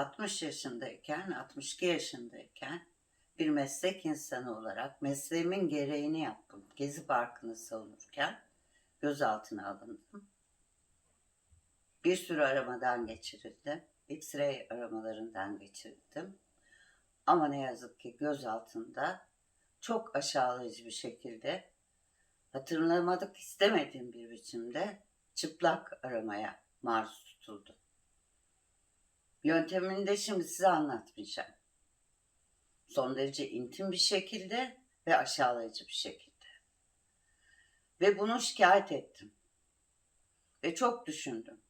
60 yaşındayken, 62 yaşındayken bir meslek insanı olarak mesleğimin gereğini yaptım. Gezi Parkı'nı savunurken gözaltına alındım. Bir sürü aramadan geçirildim. X-ray aramalarından geçirildim. Ama ne yazık ki gözaltında çok aşağılayıcı bir şekilde hatırlamadık istemediğim bir biçimde çıplak aramaya maruz tutuldu. Yöntemini de şimdi size anlatmayacağım. Son derece intim bir şekilde ve aşağılayıcı bir şekilde. Ve bunu şikayet ettim. Ve çok düşündüm.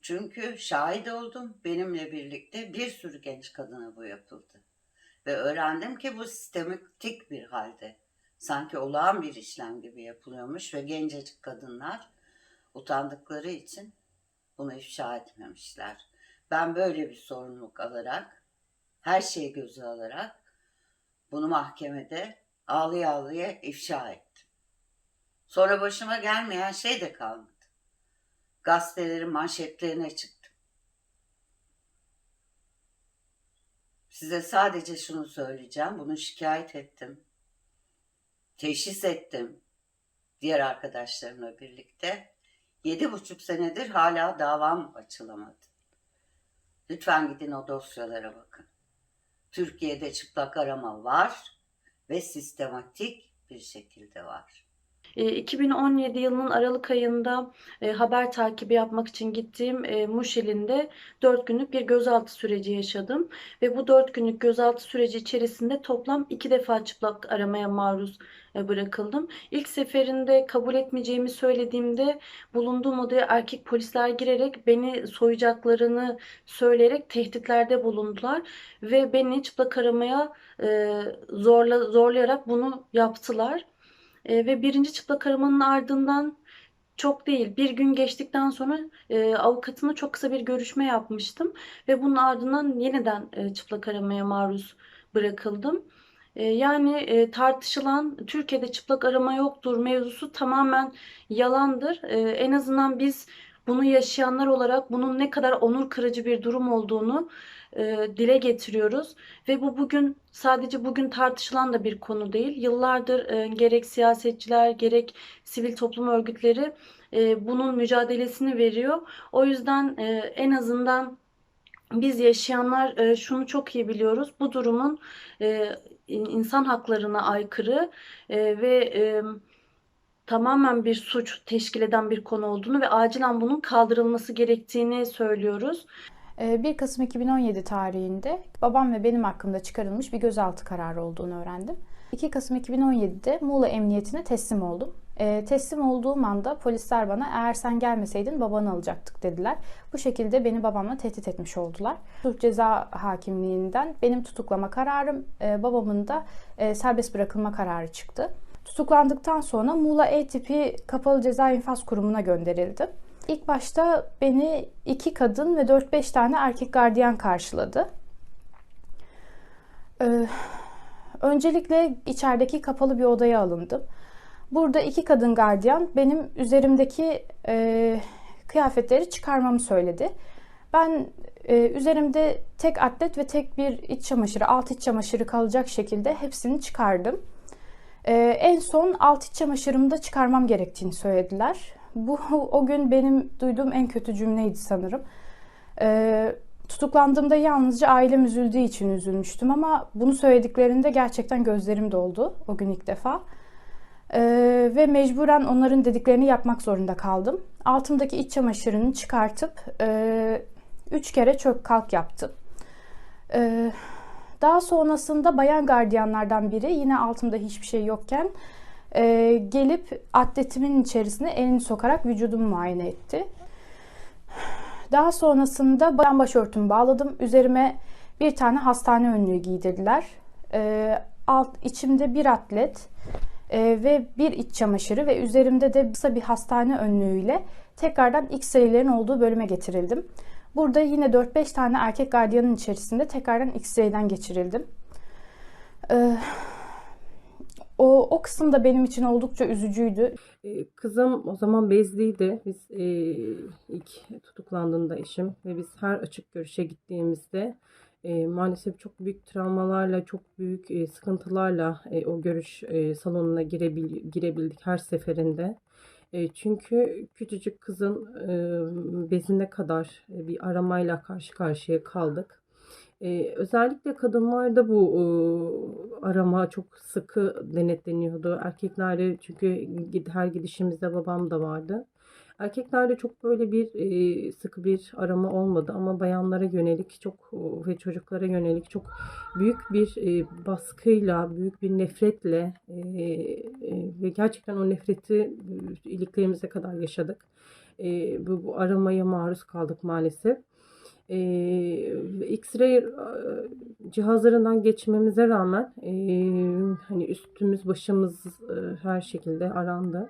Çünkü şahit oldum benimle birlikte bir sürü genç kadına bu yapıldı. Ve öğrendim ki bu sistematik bir halde sanki olağan bir işlem gibi yapılıyormuş ve gencecik kadınlar utandıkları için bunu ifşa etmemişler. Ben böyle bir sorumluluk alarak, her şeyi göze alarak bunu mahkemede ağlıya ağlıya ifşa ettim. Sonra başıma gelmeyen şey de kalmadı. Gazetelerin manşetlerine çıktım. Size sadece şunu söyleyeceğim. Bunu şikayet ettim. Teşhis ettim. Diğer arkadaşlarımla birlikte. Yedi buçuk senedir hala davam açılamadı. Lütfen gidin o dosyalara bakın. Türkiye'de çıplak arama var ve sistematik bir şekilde var. E, 2017 yılının Aralık ayında e, haber takibi yapmak için gittiğim e, Muşeli'nde 4 günlük bir gözaltı süreci yaşadım. Ve bu 4 günlük gözaltı süreci içerisinde toplam 2 defa çıplak aramaya maruz e, bırakıldım. İlk seferinde kabul etmeyeceğimi söylediğimde bulunduğum odaya erkek polisler girerek beni soyacaklarını söyleyerek tehditlerde bulundular. Ve beni çıplak aramaya zorla, zorlayarak bunu yaptılar. E, ve birinci çıplak aramanın ardından çok değil bir gün geçtikten sonra e, avukatımla çok kısa bir görüşme yapmıştım ve bunun ardından yeniden e, çıplak aramaya maruz bırakıldım. E, yani e, tartışılan Türkiye'de çıplak arama yoktur mevzusu tamamen yalandır. E, en azından biz bunu yaşayanlar olarak bunun ne kadar onur kırıcı bir durum olduğunu e, dile getiriyoruz ve bu bugün sadece bugün tartışılan da bir konu değil. Yıllardır e, gerek siyasetçiler gerek sivil toplum örgütleri e, bunun mücadelesini veriyor. O yüzden e, en azından biz yaşayanlar e, şunu çok iyi biliyoruz. Bu durumun e, insan haklarına aykırı e, ve e, tamamen bir suç teşkil eden bir konu olduğunu ve acilen bunun kaldırılması gerektiğini söylüyoruz. Ee, 1 Kasım 2017 tarihinde babam ve benim hakkımda çıkarılmış bir gözaltı kararı olduğunu öğrendim. 2 Kasım 2017'de Muğla Emniyetine teslim oldum. Ee, teslim olduğum anda polisler bana eğer sen gelmeseydin babanı alacaktık dediler. Bu şekilde beni babamla tehdit etmiş oldular. Sulh Ceza Hakimliğinden benim tutuklama kararım, e, babamın da e, serbest bırakılma kararı çıktı. Tutuklandıktan sonra Muğla E tipi Kapalı Ceza İnfaz Kurumu'na gönderildim. İlk başta beni iki kadın ve 4-5 tane erkek gardiyan karşıladı. Ee, öncelikle içerideki kapalı bir odaya alındım. Burada iki kadın gardiyan benim üzerimdeki e, kıyafetleri çıkarmamı söyledi. Ben e, üzerimde tek atlet ve tek bir iç çamaşırı, alt iç çamaşırı kalacak şekilde hepsini çıkardım. E, en son alt iç çamaşırımı da çıkarmam gerektiğini söylediler. Bu o gün benim duyduğum en kötü cümleydi sanırım. Ee, tutuklandığımda yalnızca ailem üzüldüğü için üzülmüştüm ama bunu söylediklerinde gerçekten gözlerim doldu o gün ilk defa. Ee, ve mecburen onların dediklerini yapmak zorunda kaldım. Altımdaki iç çamaşırını çıkartıp e, üç kere çök kalk yaptım. Ee, daha sonrasında bayan gardiyanlardan biri yine altımda hiçbir şey yokken e, gelip atletimin içerisine elini sokarak vücudumu muayene etti. Daha sonrasında bayan başörtümü bağladım. Üzerime bir tane hastane önlüğü giydirdiler. E, alt içimde bir atlet e, ve bir iç çamaşırı ve üzerimde de kısa bir hastane önlüğüyle tekrardan X-ray'lerin olduğu bölüme getirildim. Burada yine 4-5 tane erkek gardiyanın içerisinde tekrardan X-ray'den geçirildim. Ee, O, o kısım da benim için oldukça üzücüydü. Ee, Kızım o zaman bezliydi. Biz e, ilk tutuklandığında eşim ve biz her açık görüşe gittiğimizde e, maalesef çok büyük travmalarla, çok büyük e, sıkıntılarla e, o görüş e, salonuna girebil, girebildik her seferinde. E, çünkü küçücük kızın e, bezine kadar e, bir aramayla karşı karşıya kaldık. Ee, özellikle kadınlarda bu e, arama çok sıkı denetleniyordu. Erkeklerde çünkü her gidişimizde babam da vardı. Erkeklerde çok böyle bir sıkı bir arama olmadı ama bayanlara yönelik çok ve çocuklara yönelik çok büyük bir baskıyla, büyük bir nefretle ve gerçekten o nefreti iliklerimize kadar yaşadık. Bu, bu aramaya maruz kaldık maalesef. X-ray cihazlarından geçmemize rağmen hani üstümüz başımız her şekilde arandı.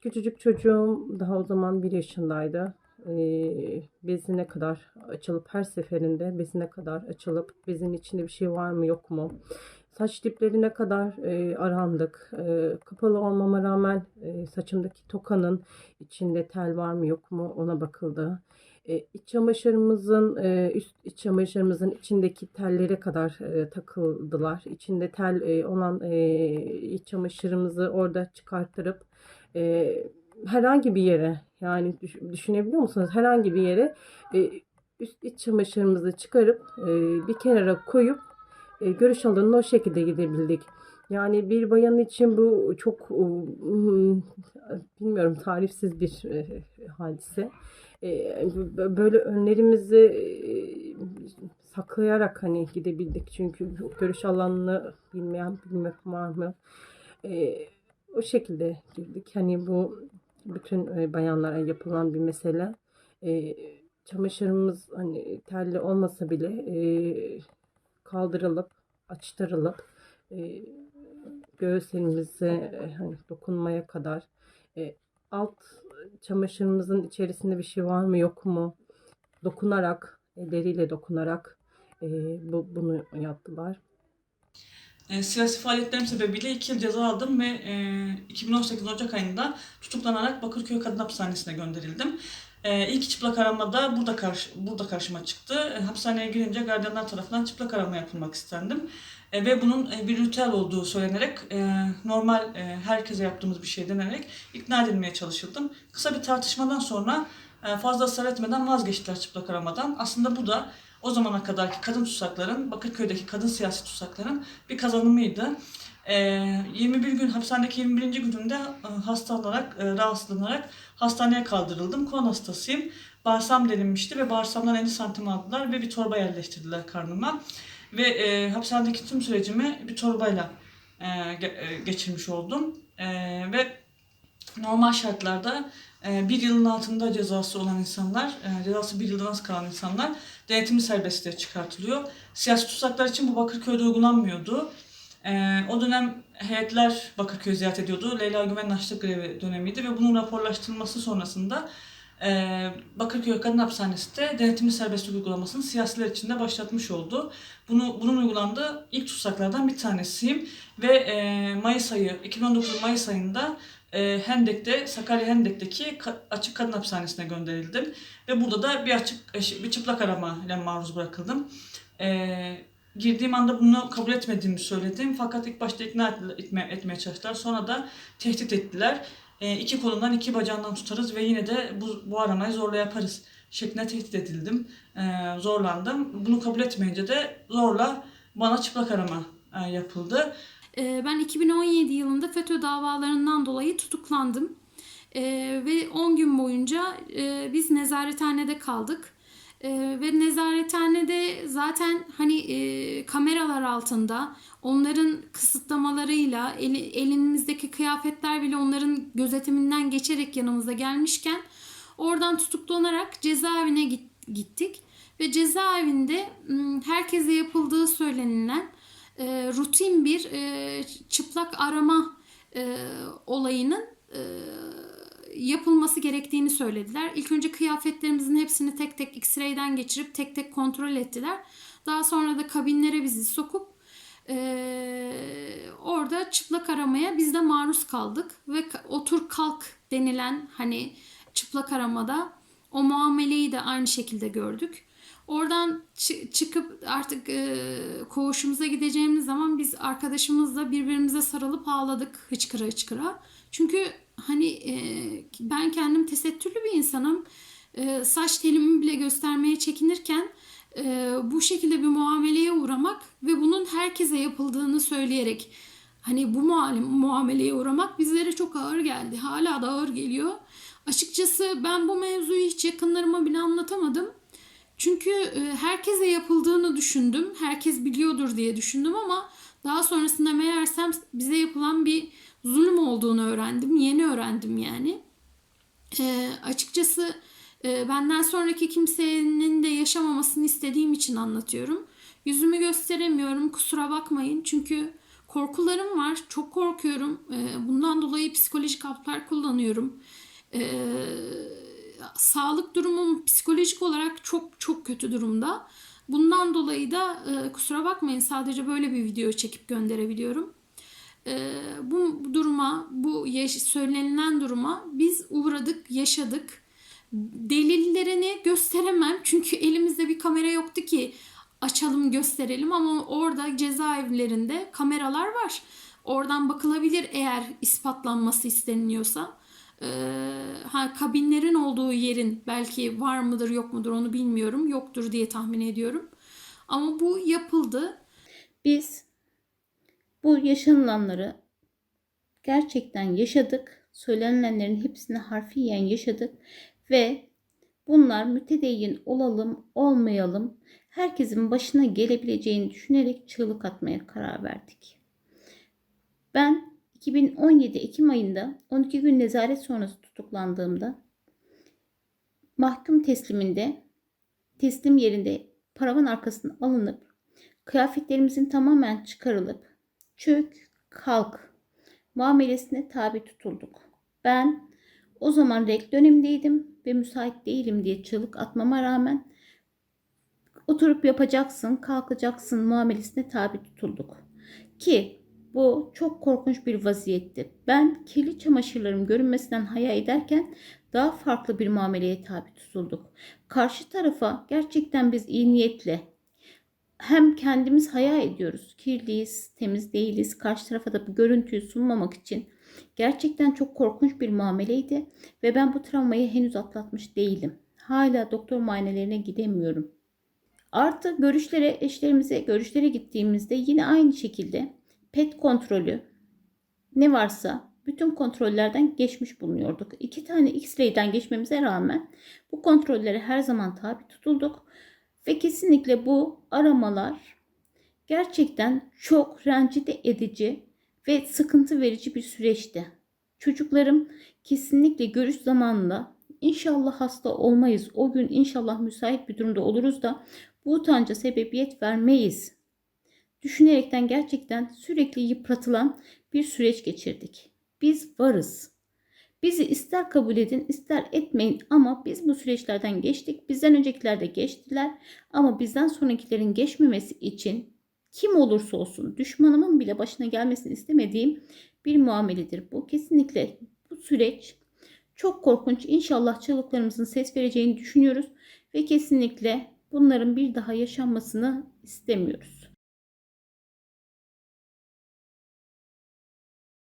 Küçücük çocuğum daha o zaman bir yaşındaydı. Ee, bezine kadar açılıp her seferinde bezine kadar açılıp bezin içinde bir şey var mı yok mu? Saç diplerine kadar e, arandık. E, kapalı olmama rağmen e, saçımdaki tokanın içinde tel var mı yok mu ona bakıldı. E, iç çamaşırımızın e, üst iç çamaşırımızın içindeki tellere kadar e, takıldılar. İçinde tel e, olan e, iç çamaşırımızı orada çıkarttırıp e, herhangi bir yere yani düş- düşünebiliyor musunuz? Herhangi bir yere e, üst iç çamaşırımızı çıkarıp e, bir kenara koyup e, görüş alanına o şekilde gidebildik. Yani bir bayan için bu çok um, bilmiyorum tarifsiz bir hadise. Böyle önlerimizi saklayarak hani gidebildik çünkü görüş alanını bilmeyen bilmek var mı? O şekilde girdik. Hani bu bütün e, bayanlara yapılan bir mesele. E, çamaşırımız hani terli olmasa bile e, kaldırılıp açtırılıp e, göğüslerimize e, hani dokunmaya kadar e, alt çamaşırımızın içerisinde bir şey var mı yok mu dokunarak elleriyle dokunarak e, bu bunu yaptılar. E, siyasi faaliyetlerim sebebiyle 2 yıl ceza aldım ve e, 2018 Ocak ayında tutuklanarak Bakırköy Kadın Hapishanesi'ne gönderildim. E, ilk çıplak aramada burada karşı, burada karşıma çıktı. E, hapishaneye girince gardiyanlar tarafından çıplak arama yapılmak istendim. E, ve bunun e, bir ritüel olduğu söylenerek e, normal e, herkese yaptığımız bir şey denerek ikna edilmeye çalışıldım. Kısa bir tartışmadan sonra e, fazla ısrar etmeden vazgeçtiler çıplak aramadan. Aslında bu da o zamana kadarki kadın tutsakların, Bakırköy'deki kadın siyasi tutsakların bir kazanımıydı. Ee, 21 gün hapishanedeki 21. günümde e, hastalanarak, e, rahatsızlanarak hastaneye kaldırıldım. Kolon hastasıyım. Bağırsam delinmişti ve bağırsamdan 50 santim aldılar ve bir torba yerleştirdiler karnıma. Ve e, hapishanedeki tüm sürecimi bir torbayla e, e, geçirmiş oldum. E, ve normal şartlarda bir yılın altında cezası olan insanlar, e, cezası bir yıldan az kalan insanlar denetimli serbestliğe çıkartılıyor. Siyasi tutsaklar için bu Bakırköy'de uygulanmıyordu. Ee, o dönem heyetler Bakırköy'ü ziyaret ediyordu. Leyla Güven'in açlık grevi dönemiydi ve bunun raporlaştırılması sonrasında e, Bakırköy Kadın Hapishanesi de denetimli serbestlik uygulamasını siyasiler için de başlatmış oldu. Bunu, bunun uygulandığı ilk tutsaklardan bir tanesiyim. Ve e, Mayıs ayı, 2019 Mayıs ayında e, Hendek'te, Sakarya Hendek'teki ka- açık kadın hapishanesine gönderildim. Ve burada da bir açık, bir çıplak arama ile maruz bırakıldım. Ee, girdiğim anda bunu kabul etmediğimi söyledim. Fakat ilk başta ikna et- etme, etmeye çalıştılar. Sonra da tehdit ettiler. Ee, iki kolundan iki bacağından tutarız ve yine de bu, bu aramayı zorla yaparız şeklinde tehdit edildim. Ee, zorlandım. Bunu kabul etmeyince de zorla bana çıplak arama e, yapıldı. Ee, Ben 2017 yılında FETÖ davalarından dolayı tutuklandım. Ee, ve 10 gün boyunca e, biz nezarethanede kaldık. Ee, ve nezarethanede zaten hani e, kameralar altında onların kısıtlamalarıyla eli- elimizdeki kıyafetler bile onların gözetiminden geçerek yanımıza gelmişken oradan tutuklanarak cezaevine git- gittik. Ve cezaevinde herkese yapıldığı söylenilen e, rutin bir e, çıplak arama e, olayının e, yapılması gerektiğini söylediler. İlk önce kıyafetlerimizin hepsini tek tek X-ray'den geçirip tek tek kontrol ettiler. Daha sonra da kabinlere bizi sokup Ee, orada çıplak aramaya biz de maruz kaldık ve otur kalk denilen hani çıplak aramada o muameleyi de aynı şekilde gördük. Oradan çı- çıkıp artık e, koğuşumuza gideceğimiz zaman biz arkadaşımızla birbirimize sarılıp ağladık hıçkıra hıçkıra. Çünkü hani e, ben kendim tesettürlü bir insanım. E, saç telimi bile göstermeye çekinirken e, bu şekilde bir muameleye uğramak ve bunun herkese yapıldığını söyleyerek hani bu muameleye uğramak bizlere çok ağır geldi. Hala da ağır geliyor. Açıkçası ben bu mevzuyu hiç yakınlarıma bile anlatamadım. Çünkü e, herkese yapıldığını düşündüm. Herkes biliyordur diye düşündüm ama daha sonrasında meğersem bize yapılan bir zulüm olduğunu öğrendim. Yeni öğrendim yani. E, açıkçası e, benden sonraki kimsenin de yaşamamasını istediğim için anlatıyorum. Yüzümü gösteremiyorum kusura bakmayın çünkü korkularım var. Çok korkuyorum. E, bundan dolayı psikolojik haplar kullanıyorum. E, sağlık durumum psikolojik olarak çok çok kötü durumda. Bundan dolayı da e, kusura bakmayın sadece böyle bir video çekip gönderebiliyorum. E, bu duruma, bu yaş- söylenilen duruma biz uğradık, yaşadık. Delillerini gösteremem çünkü elimizde bir kamera yoktu ki açalım gösterelim ama orada cezaevlerinde kameralar var. Oradan bakılabilir eğer ispatlanması isteniliyorsa. Ee, ha, kabinlerin olduğu yerin belki var mıdır yok mudur onu bilmiyorum. Yoktur diye tahmin ediyorum. Ama bu yapıldı. Biz bu yaşanılanları gerçekten yaşadık. Söylenenlerin hepsini harfiyen yaşadık ve bunlar mütedeyyin olalım, olmayalım, herkesin başına gelebileceğini düşünerek çığlık atmaya karar verdik. Ben 2017 Ekim ayında 12 gün nezaret sonrası tutuklandığımda mahkum tesliminde teslim yerinde paravan arkasına alınıp kıyafetlerimizin tamamen çıkarılıp çök, kalk muamelesine tabi tutulduk. Ben o zaman rek dönemindeydim ve müsait değilim diye çığlık atmama rağmen oturup yapacaksın, kalkacaksın muamelesine tabi tutulduk. Ki bu çok korkunç bir vaziyetti. Ben kirli çamaşırlarım görünmesinden haya ederken daha farklı bir muameleye tabi tutulduk. Karşı tarafa gerçekten biz iyi niyetle hem kendimiz hayal ediyoruz. Kirliyiz, temiz değiliz. Karşı tarafa da bu görüntüyü sunmamak için gerçekten çok korkunç bir muameleydi ve ben bu travmayı henüz atlatmış değilim. Hala doktor muayenelerine gidemiyorum. Artı görüşlere, eşlerimize görüşlere gittiğimizde yine aynı şekilde PET kontrolü ne varsa bütün kontrollerden geçmiş bulunuyorduk. İki tane X-ray'den geçmemize rağmen bu kontrollere her zaman tabi tutulduk. Ve kesinlikle bu aramalar gerçekten çok rencide edici ve sıkıntı verici bir süreçti. Çocuklarım kesinlikle görüş zamanında inşallah hasta olmayız. O gün inşallah müsait bir durumda oluruz da bu utanca sebebiyet vermeyiz. Düşünerekten gerçekten sürekli yıpratılan bir süreç geçirdik. Biz varız. Bizi ister kabul edin ister etmeyin ama biz bu süreçlerden geçtik. Bizden öncekiler de geçtiler ama bizden sonrakilerin geçmemesi için kim olursa olsun düşmanımın bile başına gelmesini istemediğim bir muameledir bu. Kesinlikle bu süreç çok korkunç. İnşallah çığlıklarımızın ses vereceğini düşünüyoruz ve kesinlikle bunların bir daha yaşanmasını istemiyoruz.